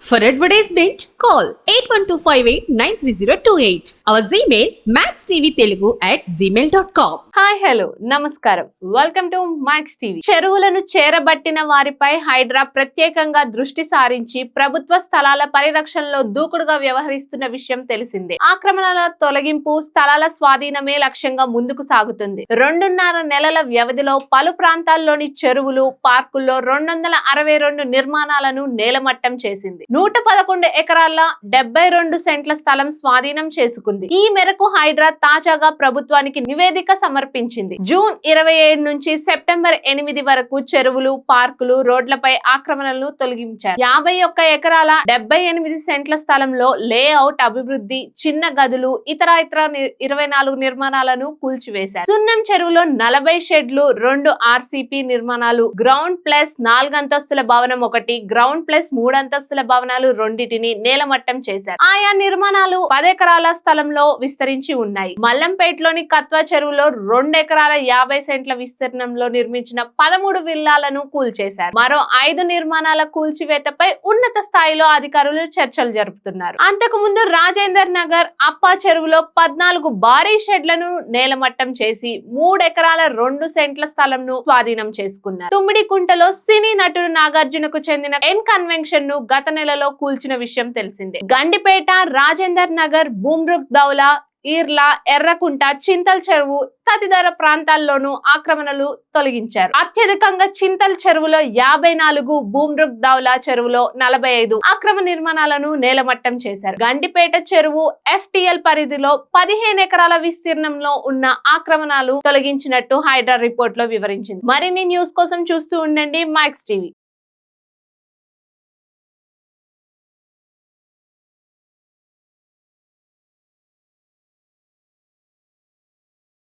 For advertisement, call 8125893028. Our Gmail, maxtvtelugu at gmail.com. Hi hello నమస్కారం welcome to Max TV చెరువులను చేరబట్టిన వారిపై హైడ్రా ప్రత్యేకంగా దృష్టి సారించి ప్రభుత్వ స్థలాల పరిరక్షణలో దూకుడుగా వ్యవహరిస్తున్న విషయం తెలిసిందే. ఆక్రమణల తొలగింపు స్థలాల స్వాధీనమే లక్ష్యంగా ముందుకు సాగుతుంది. రెండున్నర నెలల వ్యవధిలో పలు ప్రాంతాల్లోని చెరువులు పార్కుల్లో రెండు వందల అరవై రెండు నిర్మాణాలను నేలమట్టం చేసింది. నూట పదకొండు ఎకరాల డెబ్బై రెండు సెంట్ల స్థలం స్వాధీనం చేసుకుంది. ఈ మేరకు హైడ్రా తాజాగా ప్రభుత్వానికి నివేదిక సమర్పించింది. జూన్ ఇరవై ఏడు నుంచి సెప్టెంబర్ ఎనిమిది వరకు చెరువులు పార్కులు రోడ్లపై ఆక్రమణలను తొలగించారు యాభై ఒక్క ఎకరాల డెబ్బై ఎనిమిది సెంట్ల స్థలంలో లేఅవుట్ అభివృద్ధి చిన్న గదులు ఇతర ఇతర ఇరవై నాలుగు నిర్మాణాలను కూల్చివేశారు సున్నం చెరువులో నలభై షెడ్లు రెండు ఆర్సిపి నిర్మాణాలు గ్రౌండ్ ప్లస్ నాలుగు అంతస్తుల భవనం ఒకటి గ్రౌండ్ ప్లస్ మూడు అంతస్తుల భవనాలు రెండింటిని నేలమట్టం చేశారు. ఆయా నిర్మాణాలు పదెకరాల స్థలంలో విస్తరించి ఉన్నాయి. మల్లంపేటలోని కత్వా చెరువులో రెండు ఎకరాల యాభై సెంట్ల విస్తీర్ణంలో నిర్మించిన పదమూడు విల్లాలను కూల్చేశారు. మరో ఐదు నిర్మాణాల కూల్చివేతపై ఉన్నత స్థాయిలో అధికారులు చర్చలు జరుపుతున్నారు. అంతకు ముందు రాజేందర్ నగర్ అప్పా చెరువులో పద్నాలుగు భారీ షెడ్లను నేలమట్టం చేసి మూడు ఎకరాల రెండు సెంట్ల స్థలంను స్వాధీనం చేసుకున్నారు. తుమ్మిడి కుంటలో సినీ నటుడు నాగార్జునకు చెందిన ఎన్ కన్వెన్షన్ను గత నెలలో కూల్చిన విషయం తెలిసిందే. గండిపేట రాజేందర్ నగర్ బూమ్రుక్ దౌలా ఈర్లా ఎర్రకుంట చింతల్ చెరువు తదితర ప్రాంతాల్లోనూ ఆక్రమణలు తొలగించారు. అత్యధికంగా చింతల్ చెరువులో యాభై నాలుగు బూమ్రుక్ దౌలా చెరువులో నలభై ఐదు అక్రమ నిర్మాణాలను నేలమట్టం చేశారు. గండిపేట చెరువు ఎఫ్టిఎల్ పరిధిలో పదిహేను ఎకరాల విస్తీర్ణంలో ఉన్న ఆక్రమణాలు తొలగించినట్టు హైడ్రా రిపోర్ట్లో వివరించింది. మరిన్ని న్యూస్ కోసం చూస్తూ ఉండండి మైక్స్ టీవీ.